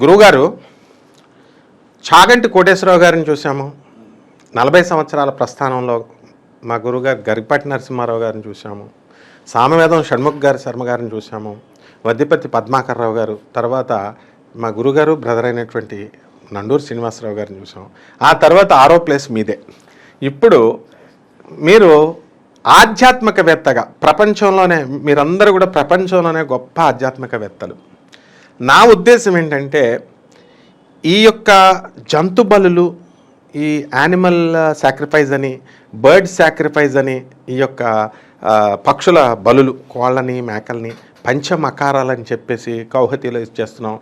గురువుగారు చాగంటి కోటేశ్వరరావు గారిని చూసాము నలభై సంవత్సరాల ప్రస్థానంలో మా గురువుగారు గరిపాటి నరసింహారావు గారిని చూసాము సామవేదం షణ్ముఖ్ గారి శర్మ గారిని చూసాము వద్దిపతి పద్మాకర్రావు గారు తర్వాత మా గురుగారు బ్రదర్ అయినటువంటి నండూరు శ్రీనివాసరావు గారిని చూసాం ఆ తర్వాత ఆరో ప్లేస్ మీదే. ఇప్పుడు మీరు ఆధ్యాత్మికవేత్తగా ప్రపంచంలోనే మీరందరూ కూడా ప్రపంచంలోనే గొప్ప ఆధ్యాత్మికవేత్తలు. నా ఉద్దేశం ఏంటంటే ఈ యొక్క జంతు బలులు ఈ యానిమల్ సాక్రిఫైస్ అని బర్డ్ సాక్రిఫైస్ అని ఈ యొక్క పక్షుల బలులు కోళ్ళని మేకల్ని పంచమకారాలని చెప్పేసి కౌహతిలో ఇచ్చేస్తున్నాం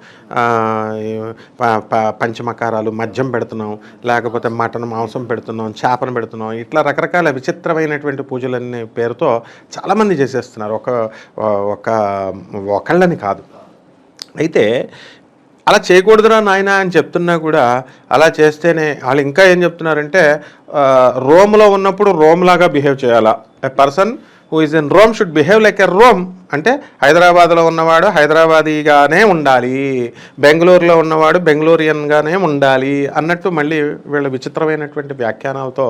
ప- ప- పంచమకారాలు మద్యం పెడుతున్నాం లేకపోతే మటన్ మాంసం పెడుతున్నాం చేపను పెడుతున్నాం ఇట్లా రకరకాల విచిత్రమైనటువంటి పూజలన్నీ పేరుతో చాలామంది చేసేస్తున్నారు. ఒక ఒక ఒకళ్ళని కాదు. అయితే అలా చేయకూడదురా నాయన అని చెప్తున్నా కూడా అలా చేస్తేనే వాళ్ళు ఇంకా ఏం చెప్తున్నారంటే రోమ్లో ఉన్నప్పుడు రోమ్ లాగా బిహేవ్ చేయాలా? A person who is in Rome should behave like a Rome అంటే హైదరాబాద్లో ఉన్నవాడు హైదరాబాదీగానే ఉండాలి బెంగళూరులో ఉన్నవాడు బెంగళూరియన్గానే ఉండాలి అన్నట్టు మళ్ళీ వీళ్ళ విచిత్రమైనటువంటి వ్యాఖ్యానాలతో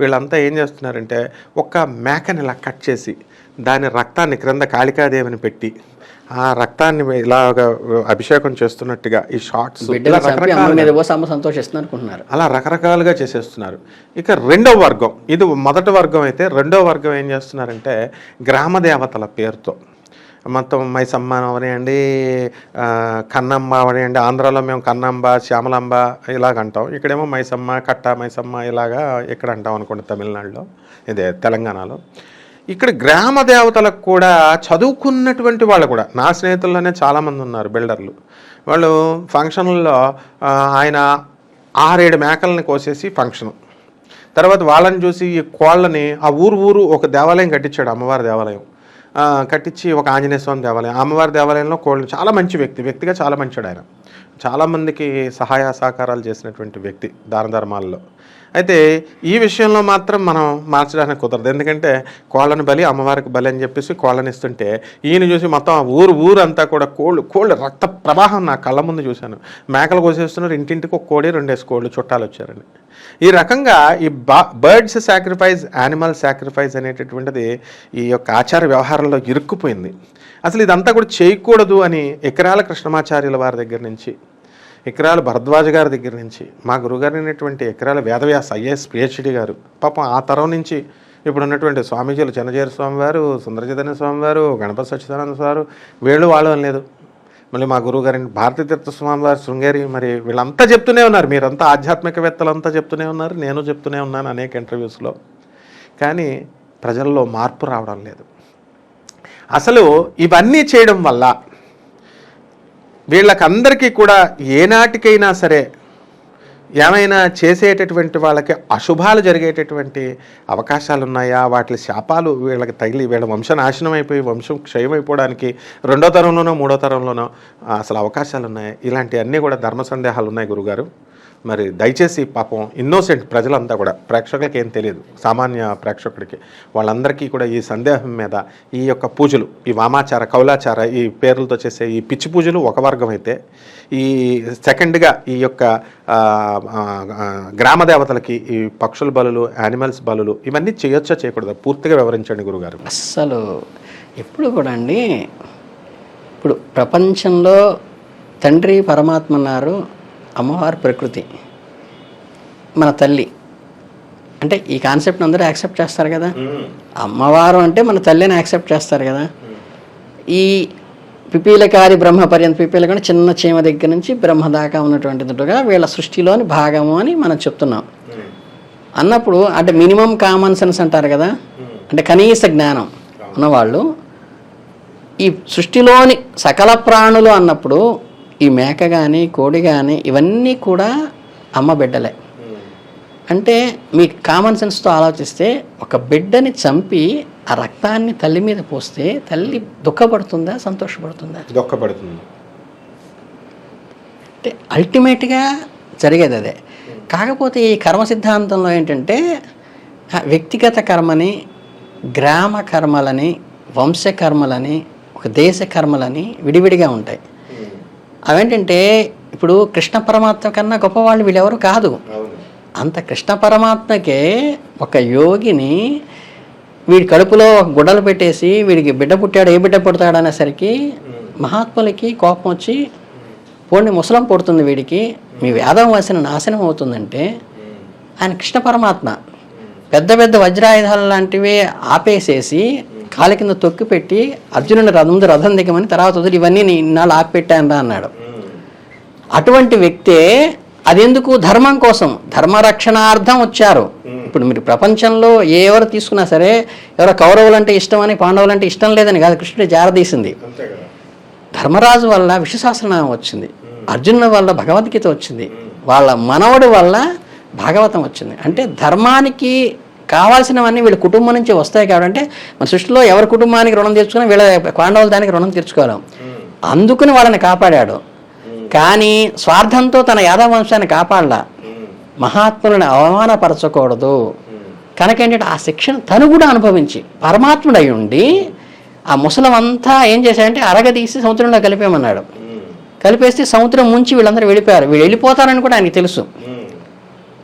వీళ్ళంతా ఏం చేస్తున్నారంటే ఒక్క మేకని ఇలా కట్ చేసి దాని రక్తాన్ని క్రింద కాళికాదేవిని పెట్టి ఆ రక్తాన్ని ఇలాగ అభిషేకం చేస్తున్నట్టుగా ఈ షార్ట్స్ అలా రకరకాలుగా చేసేస్తున్నారు. ఇక రెండవ వర్గం ఇది మొదటి వర్గం అయితే రెండవ వర్గం ఏం చేస్తున్నారంటే గ్రామ దేవతల పేరుతో. మొత్తం మైసమ్మ అవనివ్వండి కన్నమ్మ అవనివ్వండి ఆంధ్రాలో మేము కన్నమ్మ శ్యామలాంబ ఇలాగ అంటాం ఇక్కడేమో మైసమ్మ కట్ట మైసమ్మ ఇలాగా ఇక్కడ అంటాం అనుకోండి తమిళనాడులో ఇదే తెలంగాణలో. ఇక్కడ గ్రామ దేవతలకు కూడా చదువుకున్నటువంటి వాళ్ళు కూడా నా స్నేహితుల్లోనే చాలామంది ఉన్నారు బిల్డర్లు. వాళ్ళు ఫంక్షన్లో ఆయన ఆరేడు మేకల్ని కోసేసి ఫంక్షన్. తర్వాత వాళ్ళని చూసి ఈ కోళ్ళని ఆ ఊరు ఊరు ఒక దేవాలయం కట్టించాడు అమ్మవారి దేవాలయం. కట్టించి ఒక ఆంజనేయ స్వామి దేవాలయం. అమ్మవారి దేవాలయంలో కోళ్ళు చాలా మంచి వ్యక్తి వ్యక్తిగా చాలా మంచిడు ఆయన. చాలామందికి సహాయ సహకారాలు చేసినటువంటి వ్యక్తి దాన ధర్మాల్లో అయితే ఈ విషయంలో మాత్రం మనం మార్చడానికి కుదరదు. ఎందుకంటే కోళ్ళను బలి అమ్మవారికి బలి అని చెప్పేసి కోళ్ళని ఇస్తుంటే ఈయన చూసి మొత్తం ఊరు ఊరు ఊరంతా కూడా కోళ్ళు కోళ్ళు రక్త ప్రవాహం నా కళ్ళ ముందు చూశాను. మేకలు కోసేస్తున్నారు ఇంటింటికి ఒక కోడి రెండేసి కోళ్ళు చుట్టాలు వచ్చారండి ఈ రకంగా ఈ బర్డ్స్ సాక్రిఫైస్ యానిమల్ సాక్రిఫైస్ అనేటటువంటిది ఈ యొక్క ఆచార వ్యవహారంలో ఇరుక్కుపోయింది. అసలు ఇదంతా కూడా చేయకూడదు అని ఎకరాల కృష్ణమాచార్యుల వారి దగ్గర నుంచి ఎకరాల భరద్వాజ గారి దగ్గర నుంచి మా గురుగారు అయినటువంటి ఎకరాల వేదవ్యాస ఐఏఎస్ పిహెచ్డి గారు. పాపం ఆ తరం నుంచి ఇప్పుడు ఉన్నటువంటి స్వామీజీలు చెన్నజేరు స్వామి వారు సుందరచైతన్య స్వామి వారు గణపతి సచ్చిదానంద స్వారు వీళ్ళు వాళ్ళు లేదు. మళ్ళీ మా గురువు గారిని భారతీ తీర్థ స్వామి వారు శృంగేరి మరి వీళ్ళంతా చెప్తూనే ఉన్నారు. మీరంతా ఆధ్యాత్మికవేత్తలంతా చెప్తూనే ఉన్నారు. నేను చెప్తూనే ఉన్నాను అనేక ఇంటర్వ్యూస్లో. కానీ ప్రజల్లో మార్పు రావడం లేదు. అసలు ఇవన్నీ చేయడం వల్ల వీళ్ళకందరికీ కూడా ఏనాటికైనా సరే ఏమైనా చేసేటటువంటి వాళ్ళకి అశుభాలు జరిగేటటువంటి అవకాశాలు ఉన్నాయా వాటి శాపాలు వీళ్ళకి తగిలి వీళ్ళ వంశ నాశనం అయిపోయి వంశం క్షయమైపోవడానికి రెండో తరంలోనో మూడో తరంలోనో అసలు అవకాశాలు ఉన్నాయి ఇలాంటివన్నీ కూడా ధర్మ సందేహాలు ఉన్నాయి గురుగారు. మరి దయచేసి పాపం ఇన్నోసెంట్ ప్రజలంతా కూడా ప్రేక్షకులకి ఏం తెలియదు. సామాన్య ప్రేక్షకుడికి వాళ్ళందరికీ కూడా ఈ సందేహం మీద ఈ యొక్క పూజలు ఈ వామాచార కౌలాచార ఈ పేర్లతో చేసే ఈ పిచ్చి పూజలు ఒక వర్గం అయితే ఈ సెకండ్గా ఈ యొక్క గ్రామ దేవతలకి ఈ పక్షుల బలులు యానిమల్స్ బలులు ఇవన్నీ చేయొచ్చా చేయకూడదు? పూర్తిగా వివరించండి గురుగారు. అస్సలు ఎప్పుడు కూడా అండి ఇప్పుడు ప్రపంచంలో తండ్రి పరమాత్మ ఉన్నారు అమ్మవారు ప్రకృతి. మన తల్లి. అంటే ఈ కాన్సెప్ట్ అందరూ యాక్సెప్ట్ చేస్తారు కదా? అమ్మవారు అంటే మన తల్లిని యాక్సెప్ట్ చేస్తారు కదా? ఈ పిపీలకారి బ్రహ్మ పర్యంత పిపీలకారి చిన్న చీమ దగ్గర నుంచి బ్రహ్మ దాకా ఉన్నటువంటిదిగా వీళ్ళ సృష్టిలోని భాగము అని మనం చెప్తున్నాం. అన్నప్పుడు అంటే మినిమం కామన్ సెన్స్ అంటారు కదా? అంటే కనీస జ్ఞానం ఉన్నవాళ్ళు. ఈ సృష్టిలోని సకల ప్రాణులు అన్నప్పుడు ఈ మేక కానీ కోడి కానీ ఇవన్నీ కూడా అమ్మ బిడ్డలే. అంటే మీ కామన్ సెన్స్తో ఆలోచిస్తే ఒక బిడ్డని చంపి ఆ రక్తాన్ని తల్లి మీద పోస్తే తల్లి దుఃఖపడుతుందా సంతోషపడుతుందా? దొక్కపడుతుంది అంటే అల్టిమేట్గా జరిగేది అదే. కాకపోతే ఈ కర్మ సిద్ధాంతంలో ఏంటంటే వ్యక్తిగత కర్మని గ్రామ కర్మలని వంశ కర్మలని ఒక దేశ కర్మలని విడివిడిగా ఉంటాయి. అవేంటంటే ఇప్పుడు కృష్ణ పరమాత్మ కన్నా గొప్పవాళ్ళు వీళ్ళెవరు కాదు. అంత కృష్ణ పరమాత్మకే ఒక యోగిని వీడి కడుపులో ఒక గుడ్డలు పెట్టేసి వీడికి బిడ్డ పుట్టాడు ఏ బిడ్డ పుడతాడు అనేసరికి మహాత్ములకి కోపం వచ్చి పోండి ముసలం పుడుతుంది వీడికి మీ వేదం వాసిన నాశనం అవుతుందంటే ఆయన కృష్ణ పరమాత్మ పెద్ద పెద్ద వజ్రాయుధాలు లాంటివి ఆపేసేసి కాలి కింద తొక్కి పెట్టి అర్జునుని రథం ముందు రథం దిగమని తర్వాత వదిలి ఇవన్నీ నేను ఇన్నాళ్ళు ఆపిపెట్టాను రా అన్నాడు. అటువంటి వ్యక్తే అదెందుకు? ధర్మం కోసం. ధర్మరక్షణార్థం వచ్చారు. ఇప్పుడు మీరు ప్రపంచంలో ఏ ఎవరు తీసుకున్నా సరే ఎవరో కౌరవులు అంటే ఇష్టం అని పాండవులు అంటే ఇష్టం లేదని కాదు. కృష్ణుడు జారదీసింది ధర్మరాజు వల్ల విశ్వశాస్త్రనామం వచ్చింది. అర్జునుల వల్ల భగవద్గీత వచ్చింది. వాళ్ళ మనవడు వల్ల భాగవతం వచ్చింది. అంటే ధర్మానికి కావాల్సినవన్నీ వీళ్ళ కుటుంబం నుంచి వస్తాయి కాబట్టి మన సృష్టిలో ఎవరి కుటుంబానికి రుణం తీర్చుకున్నా వీళ్ళ పాండవుల దానికి రుణం తీర్చుకోలేం. అందుకుని వాళ్ళని కాపాడాడు. కానీ స్వార్థంతో తన యాదవ వంశాన్ని కాపాడలా. మహాత్ములను అవమానపరచకూడదు. కనుక ఏంటంటే ఆ శిక్షణ తను కూడా అనుభవించి పరమాత్ముడై ఉండి ఆ ముసలం అంతా ఏం చేశాడంటే అరగదీసి సముద్రంలో కలిపేమన్నాడు కలిపేస్తే సముద్రం ముంచి వీళ్ళందరూ వెళ్ళిపోయారు. వీళ్ళు వెళ్ళిపోతారని కూడా ఆయనకి తెలుసు.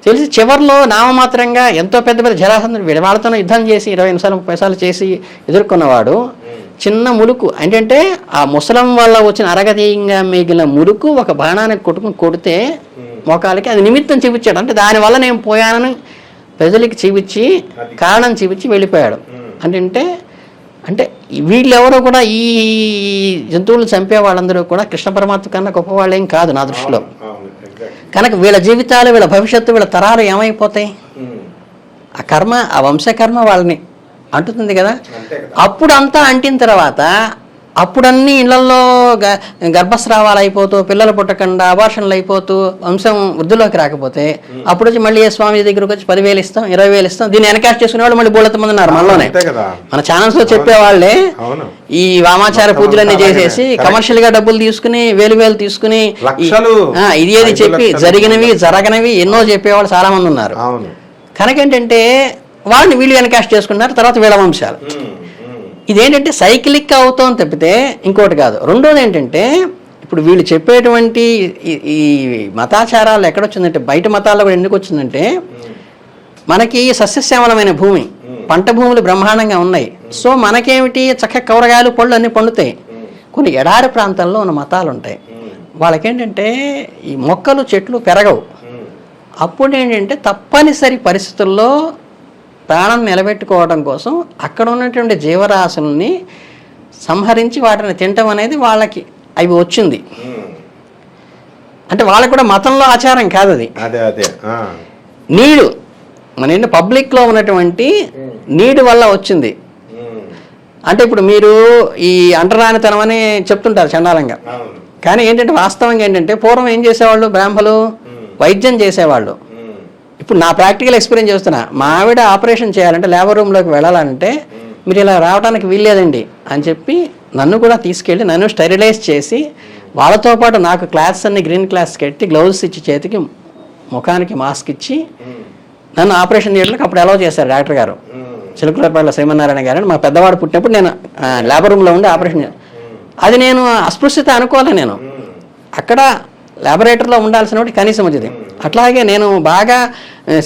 తెలిసి చివరిలో నామమాత్రంగా ఎంతో పెద్ద పెద్ద జరాసంధుడు వీళ్ళ వాళ్ళతో యుద్ధం చేసి ఇరవై నిమిషాలు ముప్పై సార్లు చేసి ఎదుర్కొన్నవాడు. చిన్న ములుకు. ఏంటంటే ఆ ముసలం వల్ల వచ్చిన అరగదీయంగా మిగిలిన ములుకు ఒక బాణానికి కొట్టుకుని కొడితే మోకాలకి అది నిమిత్తం చూపించాడు. అంటే దానివల్ల నేను పోయానని ప్రజలకి చూపించి కారణం చూపించి వెళ్ళిపోయాడు. అంటే అంటే వీళ్ళెవరో కూడా ఈ జంతువులు చంపే వాళ్ళందరూ కూడా కృష్ణ పరమాత్మ కన్నా గొప్ప వాళ్ళేం కాదు నా దృష్టిలో. కనుక వీళ్ళ జీవితాలు వీళ్ళ భవిష్యత్తు వీళ్ళ తరాలు ఏమైపోతాయి? ఆ కర్మ ఆ వంశకర్మ వాళ్ళని అంటుతుంది కదా? అప్పుడు అంతా అంటిన తర్వాత అప్పుడన్నీ ఇళ్ళలో గర్భస్రావాలు అయిపోతూ పిల్లలు పుట్టకుండా అబార్షన్లు అయిపోతూ వంశం వృద్ధిలోకి రాకపోతే అప్పుడు వచ్చి మళ్ళీ ఏ స్వామి దగ్గరకు వచ్చి పదివేలు ఇస్తాం ఇరవై వేలు ఇస్తాం దీన్ని ఎన్కాష్ చేసుకునే వాళ్ళు మళ్ళీ బోళత మంది ఉన్నారు మనలోనే. మన ఛానల్స్లో చెప్పే వాళ్ళే అవును. ఈ వామాచార పూజలన్నీ చేసేసి కమర్షియల్గా డబ్బులు తీసుకుని వేలు వేలు తీసుకుని ఇది ఏది చెప్పి. జరిగినవి జరగనివి ఎన్నో చెప్పేవాళ్ళు చాలా మంది ఉన్నారు కనుక ఏంటంటే వాళ్ళని వీళ్ళు ఎన్కాష్ చేసుకున్నారు తర్వాత వీళ్ళ వంశాలు. ఇదేంటంటే సైక్లిక్ అవుతాం తప్పితే ఇంకోటి కాదు. రెండోది ఏంటంటే ఇప్పుడు వీళ్ళు చెప్పేటువంటి ఈ- మతాచారాలు ఎక్కడొచ్చిందంటే బయట మతాల్లో కూడా ఎందుకు వచ్చిందంటే మనకి సస్యశ్యామలమైన భూమి పంట భూములు బ్రహ్మాండంగా ఉన్నాయి. సో మనకేమిటి? చక్కగా కూరగాయలు పళ్ళు అన్నీ పండుతాయి. కొన్ని ఎడారి ప్రాంతాల్లో ఉన్న మతాలు ఉంటాయి వాళ్ళకేంటంటే ఈ మొక్కలు చెట్లు పెరగవు. అప్పుడు ఏంటంటే తప్పనిసరి పరిస్థితుల్లో ప్రాణం నిలబెట్టుకోవడం కోసం అక్కడ ఉన్నటువంటి జీవరాశుల్ని సంహరించి వాటిని తినటం అనేది వాళ్ళకి అవి వచ్చింది. అంటే వాళ్ళకి కూడా మతంలో ఆచారం కాదు అది. నీడు మన ఏంటి పబ్లిక్లో ఉన్నటువంటి నీడు వల్ల వచ్చింది. అంటే ఇప్పుడు మీరు ఈ అంటరానితనం అని చెప్తుంటారు చండాలంగా. కానీ ఏంటంటే వాస్తవంగా ఏంటంటే పూర్వం ఏం చేసేవాళ్ళు బ్రాహ్మలు? వైద్యం చేసేవాళ్ళు. ఇప్పుడు నా ప్రాక్టికల్ ఎక్స్పీరియన్స్ చేస్తున్నా. మా ఆవిడ ఆపరేషన్ చేయాలంటే లేబర్ రూమ్లోకి వెళ్ళాలంటే మీరు ఇలా రావడానికి వీల్లేదండి అని చెప్పి నన్ను కూడా తీసుకెళ్ళి నన్ను స్టెరిలైజ్ చేసి వాళ్ళతో పాటు నాకు క్లాత్స్ అన్ని గ్రీన్ క్లాస్ కట్టి గ్లౌజ్ ఇచ్చి చేతికి ముఖానికి మాస్క్ ఇచ్చి నన్ను ఆపరేషన్ చేయడానికి అప్పుడు అలౌ చేశారు డాక్టర్ గారు. చిలుకలపల్లి శ్రీమన్నారాయణ గారు మా పెద్దవాడు పుట్టినప్పుడు నేను లేబర్ రూమ్లో ఉండి ఆపరేషన్ అది నేను అస్పృశ్యత అనుకోలే నేను. అక్కడ లాబొరేటరీలో ఉండాల్సిన కనీసం వచ్చింది అట్లాగే నేను బాగా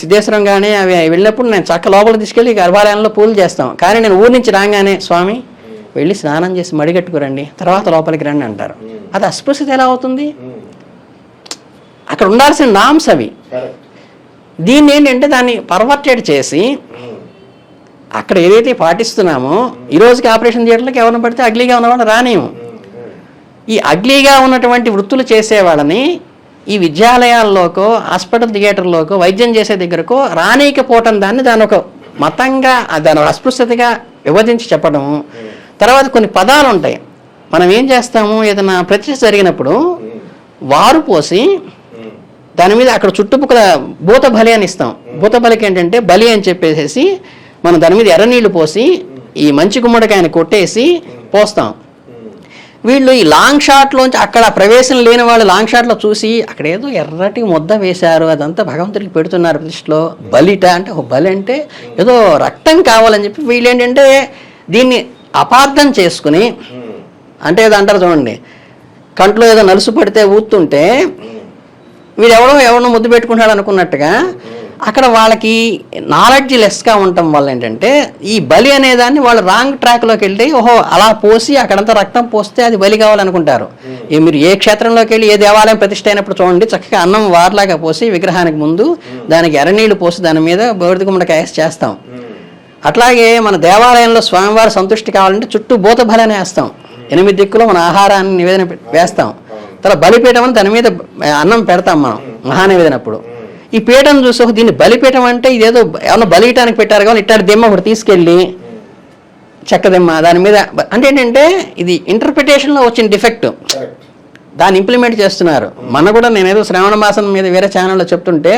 సిద్ధేశ్వరం కానీ అవి వెళ్ళినప్పుడు నేను చక్క లోపల తీసుకెళ్ళి గర్భాలయంలో పూజలు చేస్తాం. కానీ నేను ఊరి నుంచి రాగానే స్వామి వెళ్ళి స్నానం చేసి మడిగట్టుకురండి తర్వాత లోపలికి రండి అంటారు. అది అస్పృశ్యత ఎలా అవుతుంది? అక్కడ ఉండాల్సిన నామ్స్ అవి. దీన్ని ఏంటంటే దాన్ని పర్వర్టెడ్ చేసి అక్కడ ఏదైతే పాటిస్తున్నామో ఈ రోజుకి ఆపరేషన్ థియేటర్లకు ఎవరిని పడితే అగ్లీగా ఉన్నవాళ్ళు రానేము ఈ అగ్లీగా ఉన్నటువంటి వృత్తులు చేసే వాళ్ళని ఈ విద్యాలయాల్లోకో హాస్పిటల్ థియేటర్లోకో వైద్యం చేసే దగ్గరకో రానీకపోవటం దాన్ని దాని ఒక మతంగా దాని ఒక అస్పృశ్యతగా విభజించి చెప్పడం తర్వాత కొన్ని పదాలు ఉంటాయి. మనం ఏం చేస్తాము? ఏదైనా ప్రతిష్ట జరిగినప్పుడు వారు పోసి దాని మీద అక్కడ చుట్టుపక్కల భూత బలి అని ఇస్తాం. భూత బలికి ఏంటంటే బలి అని చెప్పేసి మనం దాని మీద ఎర్రనీళ్ళు పోసి ఈ మంచి గుమ్మడికాయని కొట్టేసి పోస్తాం. వీళ్ళు ఈ లాంగ్ షాట్లోంచి అక్కడ ప్రవేశం లేని వాళ్ళు లాంగ్ షాట్లో చూసి అక్కడ ఏదో ఎర్రటి ముద్ద వేశారు అదంతా భగవంతుడికి పెడుతున్నారు ప్రతిష్టలో బలిట అంటే ఒక బలి అంటే ఏదో రక్తం కావాలని చెప్పి వీళ్ళు ఏంటంటే దీన్ని అపార్థం చేసుకుని అంటే ఏదో అంటారు చూడండి కంట్లో ఏదో నలుసు పడితే ఊతుంటే వీడు ఎవడో ఎవడో ముద్దు పెట్టుకుంటాడు అనుకున్నట్టుగా అక్కడ వాళ్ళకి నాలెడ్జ్ లెస్గా ఉండటం వల్ల ఏంటంటే ఈ బలి అనేదాన్ని వాళ్ళు రాంగ్ ట్రాక్లోకి వెళ్ళి ఓహో అలా పోసి అక్కడంతా రక్తం పోస్తే అది బలి కావాలనుకుంటారు. ఈ మీరు ఏ క్షేత్రంలోకి వెళ్ళి ఏ దేవాలయం ప్రతిష్ట అయినప్పుడు చూడండి చక్కగా అన్నం వార్లాగా పోసి విగ్రహానికి ముందు దానికి ఎర్రనీళ్ళు పోసి దాని మీద బోడిద గుమ్మడికాయ చేస్తాం. అట్లాగే మన దేవాలయంలో స్వామివారి సంతృష్టి కావాలంటే చుట్టూ భూత బలని వేస్తాం. ఎనిమిది దిక్కులో మన ఆహారాన్ని నివేదన వేస్తాం. తర్వాత బలిపీఠం అని దాని మీద అన్నం పెడతాం మనం. మహానివేదనప్పుడు. ఈ పీఠం చూసి "ఓహో, దీన్ని బలిపీఠం అంటే ఇదేదో ఏమన్నా బలియటానికి పెట్టారు కానీ ఇట్టాడి దిమ్మ ఒకటి తీసుకెళ్ళి చెక్క దిమ్మ దాని మీద అంటే ఏంటంటే ఇది ఇంటర్ప్రిటేషన్లో వచ్చిన డిఫెక్ట్ దాన్ని ఇంప్లిమెంట్ చేస్తున్నారు. మన కూడా నేనేదో శ్రావణ మాసం మీద వేరే ఛానల్లో చెప్తుంటే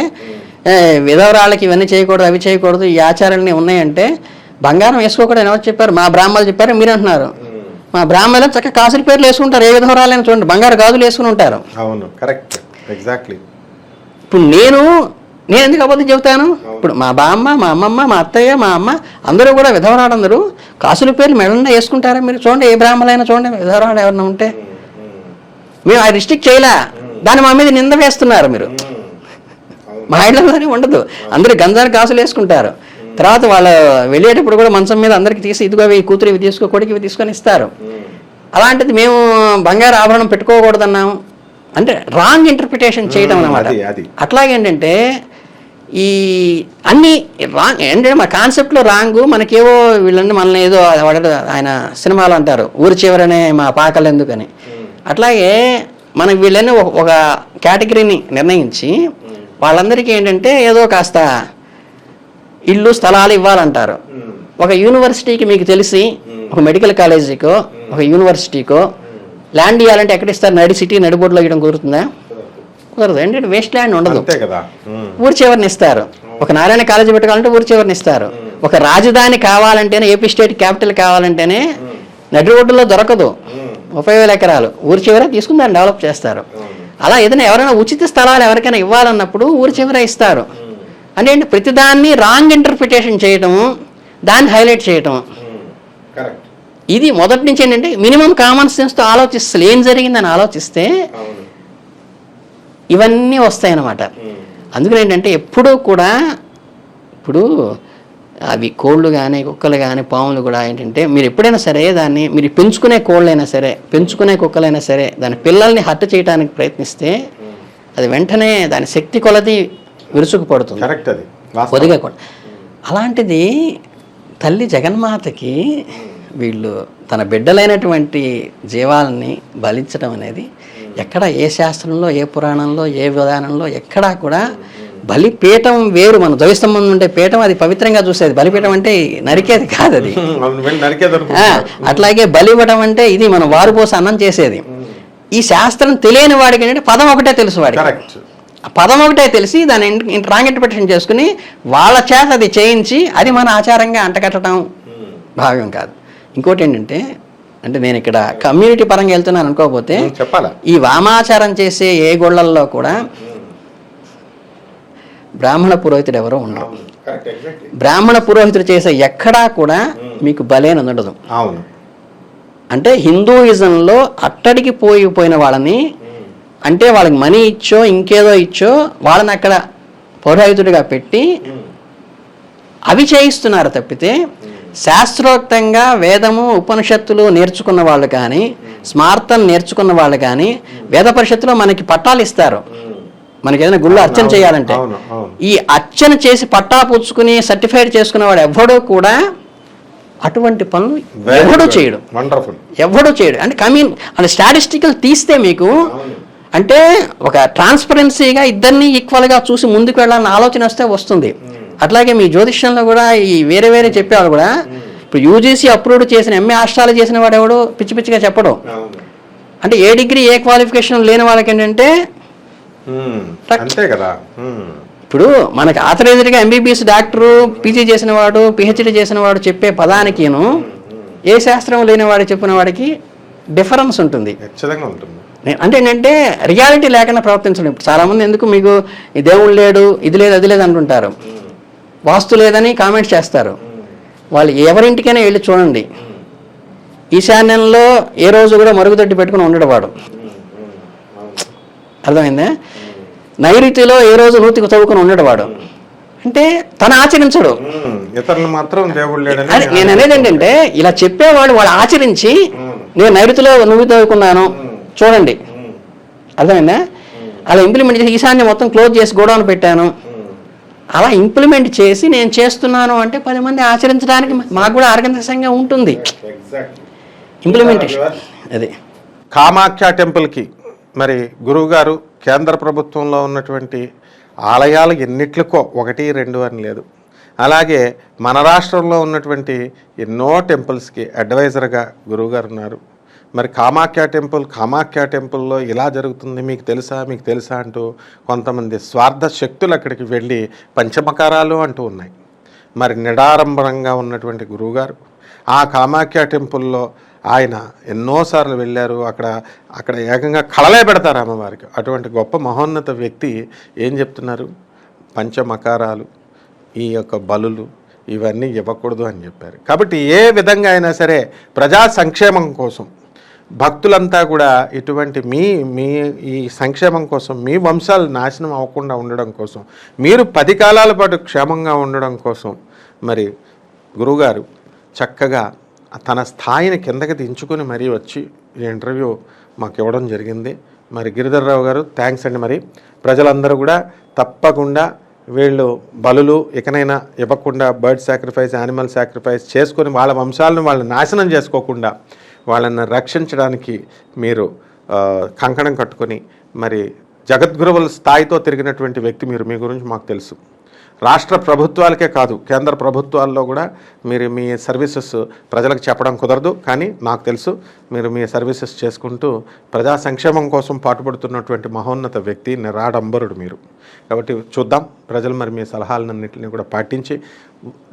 విధవరాళ్ళకి ఇవన్నీ చేయకూడదు అవి చేయకూడదు ఈ ఆచారాలన్నీ ఉన్నాయంటే బంగారం వేసుకోకూడదు ఎవరు చెప్పారు? మా బ్రాహ్మణులు చెప్పారు మీరు అంటున్నారు. మా బ్రాహ్మణులు చక్కగా కాసుల పేర్లు వేసుకుంటారు ఏ విధవరాలైనా చూడండి బంగారు గాజులు వేసుకుని ఉంటారు. అవును కరెక్ట్ ఎగ్జాక్ట్లీ ఇప్పుడు నేను నేను ఎందుకు అబద్ధం చెబుతాను? ఇప్పుడు మా బామ్మ మా అమ్మమ్మ మా అత్తయ్య మా అమ్మ అందరూ కూడా విధవరాడందరూ కాసుల పేర్లు మెడన్నా వేసుకుంటారా మీరు? చూడండి ఏ బ్రాహ్మణులైనా చూడండి విధవరాడు ఎవరన్నా ఉంటే. మేము ఆ రిస్ట్రిక్ట్ చేయలే. దాన్ని మా మీద నింద వేస్తున్నారు మీరు. మా ఇళ్ళలోనే ఉండదు. అందరూ గంజారు కాసులు వేసుకుంటారు. తర్వాత వాళ్ళు వెళ్ళేటప్పుడు కూడా మంచం మీద అందరికి తీసి ఇదిగో ఇవి కూతురు ఇవి తీసుకో కొడుకు ఇవి తీసుకొని ఇస్తారు. అలాంటిది మేము బంగారు ఆభరణం పెట్టుకోకూడదన్నాం అంటే రాంగ్ ఇంటర్ప్రిటేషన్ చేయడం అది. అట్లాగేంటంటే ఈ అన్ని రాంగ్ ఏంటంటే మా కాన్సెప్ట్లో రాంగ్ మనకేవో వీళ్ళంటే మనల్ని ఏదో ఆయన సినిమాలో అంటారు ఊరి చివరనే మా పాకలు ఎందుకని. అట్లాగే మనకి వీళ్ళని ఒక- ఒక కేటగిరీని నిర్ణయించి వాళ్ళందరికీ ఏంటంటే ఏదో కాస్త ఇల్లు స్థలాలు ఇవ్వాలంటారు. ఒక యూనివర్సిటీకి మీకు తెలిసి ఒక మెడికల్ కాలేజీకో ఒక యూనివర్సిటీకో ల్యాండ్ ఇవ్వాలంటే ఎక్కడ ఇస్తారు? నడి సిటీ నడిబోర్డులో ఇవ్వడం కుదురుతుందా? కుదరదు. ఏంటంటే వేస్ట్ ల్యాండ్ ఉండదు. ఊరి చివరిని ఇస్తారు. ఒక నారాయణ కాలేజీ పెట్టుకోవాలంటే ఊరి చివరిని ఇస్తారు. ఒక రాజధాని కావాలంటేనే ఏపీ స్టేట్ క్యాపిటల్ కావాలంటేనే నడి రోడ్డులో దొరకదు. ముప్పై వేల ఎకరాలు. ఊరి చివర తీసుకుని దాన్ని డెవలప్ చేస్తారు అలా ఏదైనా ఎవరైనా ఉచిత స్థలాలు ఎవరికైనా ఇవ్వాలన్నప్పుడు ఊరి చివర ఇస్తారు. అంటే ఏంటి? ప్రతిదాన్ని రాంగ్ ఇంటర్ప్రిటేషన్ చేయటము దాన్ని హైలైట్ చేయటం ఇది మొదటి నుంచి ఏంటంటే మినిమం కామన్ సెన్స్తో ఆలోచిస్తే ఏం జరిగిందని ఆలోచిస్తే ఇవన్నీ వస్తాయన్నమాట. అందుకని ఏంటంటే ఎప్పుడూ కూడా ఇప్పుడు అవి కోళ్ళు కానీ కుక్కలు కానీ పాములు కూడా ఏంటంటే మీరు ఎప్పుడైనా సరే దాన్ని మీరు పెంచుకునే కోళ్ళైనా సరే పెంచుకునే కుక్కలైనా సరే దాని పిల్లల్ని హత్య చేయడానికి ప్రయత్నిస్తే అది వెంటనే దాని శక్తి కొలది విరుచుకుపడుతుంది కరెక్ట్ అది. పొదిగా కూడా అలాంటిది తల్లి జగన్మాతకి వీళ్ళు తన బిడ్డలైనటువంటి జీవాలని బలించడం అనేది ఎక్కడ ఏ శాస్త్రంలో ఏ పురాణంలో ఏ విధానంలో ఎక్కడా కూడా బలిపీఠం వేరు. మన ద్వైస్తంభం ఉండే పీఠం అది పవిత్రంగా చూసేది. బలిపీఠం అంటే నరికేది కాదు అది. అట్లాగే బలి ఇవ్వడం అంటే ఇది మనం వారు పోసి అన్నం చేసేది. ఈ శాస్త్రం తెలియని వాడికి ఏంటంటే పదం ఒకటే తెలుసు వాడికి. పదం ఒకటే తెలిసి దాన్ని రాంగ్ ఇంటర్ప్రిటేషన్ చేసుకుని వాళ్ళ చేత అది చేయించి అది మన ఆచారంగా అంటకట్టడం భావ్యం కాదు. ఇంకోటి ఏంటంటే అంటే నేను ఇక్కడ కమ్యూనిటీ పరంగా వెళ్తున్నాను అనుకోకపోతే చెప్పాలా? ఈ వామాచారం చేసే ఏ గుళ్ళల్లో కూడా బ్రాహ్మణ పురోహితుడు ఎవరో ఉండరు. బ్రాహ్మణ పురోహితుడు చేసే ఎక్కడా కూడా మీకు బలేని ఉండదు. అవును. అంటే హిందూయిజంలో అట్టడికి పోయి పోయిన వాళ్ళని అంటే వాళ్ళకి మనీ ఇచ్చో ఇంకేదో ఇచ్చో వాళ్ళని అక్కడ పౌరోహితుడిగా పెట్టి అవి చేయిస్తున్నారు తప్పితే శాస్త్రోక్తంగా వేదము ఉపనిషత్తులు నేర్చుకున్న వాళ్ళు కానీ స్మార్థం నేర్చుకున్న వాళ్ళు కానీ వేద పరిషత్తులో మనకి పట్టాలు ఇస్తారు. మనకి ఏదైనా గుళ్ళు అర్చన చేయాలంటే. ఈ అర్చన చేసి పట్టా పుచ్చుకుని సర్టిఫైడ్ చేసుకున్నవాడు ఎవ్వడూ కూడా అటువంటి పనులు ఎవడూ చేయడు. ఎవడూ చేయడు. అంటే కమీన్ అంటే స్టాటిస్టికల్ తీస్తే మీకు అంటే ఒక ట్రాన్స్పరెన్సీగా ఇద్దరిని ఈక్వల్గా చూసి ముందుకు వెళ్ళాలన్న ఆలోచన వస్తే వస్తుంది. అట్లాగే మీ జ్యోతిష్యంలో కూడా ఈ వేరే వేరే చెప్పేవాళ్ళు కూడా ఇప్పుడు యూజీసీ అప్రూవ్డ్ చేసిన ఎంఏ ఆస్ట్రాలజీ చేసిన వాడు ఎవడు పిచ్చి పిచ్చిగా చెప్పడం. అంటే ఏ డిగ్రీ ఏ క్వాలిఫికేషన్ లేని వాళ్ళకి ఏంటంటే అంతే కదా. ఇప్పుడు మనకి ఆథరైజ్డ్గా ఎంబీబీఎస్ డాక్టరు పీజీ చేసిన వాడు పిహెచ్డి చేసిన వాడు చెప్పే పదానికిను ఏ శాస్త్రం లేని వాడు చెప్పిన వాడికి డిఫరెన్స్ ఉంటుంది. అంటే ఏంటంటే రియాలిటీ లేకుండా ప్రవర్తించడం. ఇప్పుడు చాలామంది ఎందుకు మీకు దేవుడు లేడు ఇది లేదు అది లేదు అంటుంటారు. వాస్తు లేదని కామెంట్స్ చేస్తారు. వాళ్ళు ఎవరింటికైనా వెళ్ళి చూడండి. ఈశాన్యంలో ఏ రోజు కూడా మరుగుదొడ్డి పెట్టుకుని ఉండడు వాడు. అర్థమైందా? నైరుతిలో ఏ రోజు నూతికి చదువుకొని ఉండడు వాడు. అంటే తను ఆచరించడు. ఇతరులు మాత్రం దేవుడు లేడని నేను అనేది ఏంటంటే ఇలా చెప్పేవాడు వాళ్ళు ఆచరించి నేను నైరుతిలో నువ్వు చదువుకున్నాను చూడండి. అర్థమైందా? అలా ఇంప్లిమెంట్ చేసి ఈశాన్యం మొత్తం క్లోజ్ చేసి గోడౌన్ పెట్టాను. అలా ఇంప్లిమెంట్ చేసి నేను చేస్తున్నాను అంటే పది మంది ఆచరించడానికి మాకు కూడా ఆర్గనైజేషన్గా ఉంటుంది. ఇంప్లిమెంటేషన్ అది. కామాఖ్య టెంపుల్కి మరి గురువుగారు కేంద్ర ప్రభుత్వంలో ఉన్నటువంటి ఆలయాలు ఎన్నిట్లకో ఒకటి రెండు అని లేదు. అలాగే మన రాష్ట్రంలో ఉన్నటువంటి ఎన్నో టెంపుల్స్కి అడ్వైజర్గా గురువుగారు ఉన్నారు. మరి కామాఖ్య టెంపుల్ కామాఖ్య టెంపుల్లో ఇలా జరుగుతుంది మీకు తెలుసా మీకు తెలుసా అంటూ కొంతమంది స్వార్థ శక్తులు అక్కడికి వెళ్ళి పంచమకారాలు అంటూ ఉన్నాయి. మరి నిడారంభరంగా ఉన్నటువంటి గురువుగారు ఆ కామాఖ్య టెంపుల్లో ఆయన ఎన్నోసార్లు వెళ్ళారు అక్కడ అక్కడ ఏకంగా కళలే పెడతారు అమ్మవారికి. అటువంటి గొప్ప మహోన్నత వ్యక్తి ఏం చెప్తున్నారు? పంచమకారాలు ఈ యొక్క బలులు ఇవన్నీ ఇవ్వకూడదు అని చెప్పారు. కాబట్టి ఏ విధంగా అయినా సరే ప్రజా సంక్షేమం కోసం భక్తులంతా కూడా ఇటువంటి మీ మీ ఈ సంక్షేమం కోసం మీ వంశాలు నాశనం అవ్వకుండా ఉండడం కోసం మీరు పది కాలాల పాటు క్షేమంగా ఉండడం కోసం మరి గురువుగారు చక్కగా తన స్థాయిని కిందకి దించుకొని మరీ వచ్చి ఈ ఇంటర్వ్యూ మాకు ఇవ్వడం జరిగింది. మరి గిరిధర్రావు గారు థ్యాంక్స్ అండి మరి. ప్రజలందరూ కూడా తప్పకుండా వీళ్ళు బలులు ఇకనైనా ఇవ్వకుండా బర్డ్ సాక్రిఫైస్ యానిమల్ సాక్రిఫైస్ చేసుకొని వాళ్ళ వంశాలను వాళ్ళు నాశనం చేసుకోకుండా వాళ్ళని రక్షించడానికి మీరు కంకణం కట్టుకొని మరి జగద్గురువుల స్థాయితో తిరిగినటువంటి వ్యక్తి మీరు మీ గురించి మాకు తెలుసు. రాష్ట్ర ప్రభుత్వాలకే కాదు కేంద్ర ప్రభుత్వాల్లో కూడా మీరు మీ సర్వీసెస్ ప్రజలకు చెప్పడం కుదరదు. కానీ నాకు తెలుసు మీరు మీ సర్వీసెస్ చేసుకుంటూ ప్రజా సంక్షేమం కోసం పాటుపడుతున్నటువంటి మహోన్నత వ్యక్తి నిరాడంబరుడు మీరు. కాబట్టి చూద్దాం ప్రజలు మరి మీ సలహాలన్నింటినీ కూడా పాటించి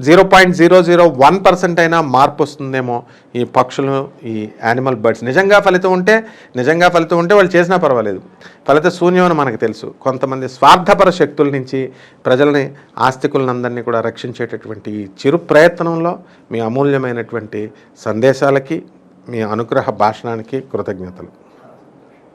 zero point zero zero one percent అయినా మార్పు వస్తుందేమో ఈ పక్షులు ఈ యానిమల్ బర్డ్స్. నిజంగా ఫలితం ఉంటే నిజంగా ఫలితం ఉంటే వాళ్ళు చేసినా పర్వాలేదు. ఫలిత శూన్యం అని మనకు తెలుసు. కొంతమంది స్వార్థపర శక్తుల నుంచి ప్రజల్ని ఆస్తికులందరినీ కూడా రక్షించేటటువంటి ఈ చిరు ప్రయత్నంలో మీ అమూల్యమైనటువంటి సందేశాలకి మీ అనుగ్రహ భాషణానికి కృతజ్ఞతలు.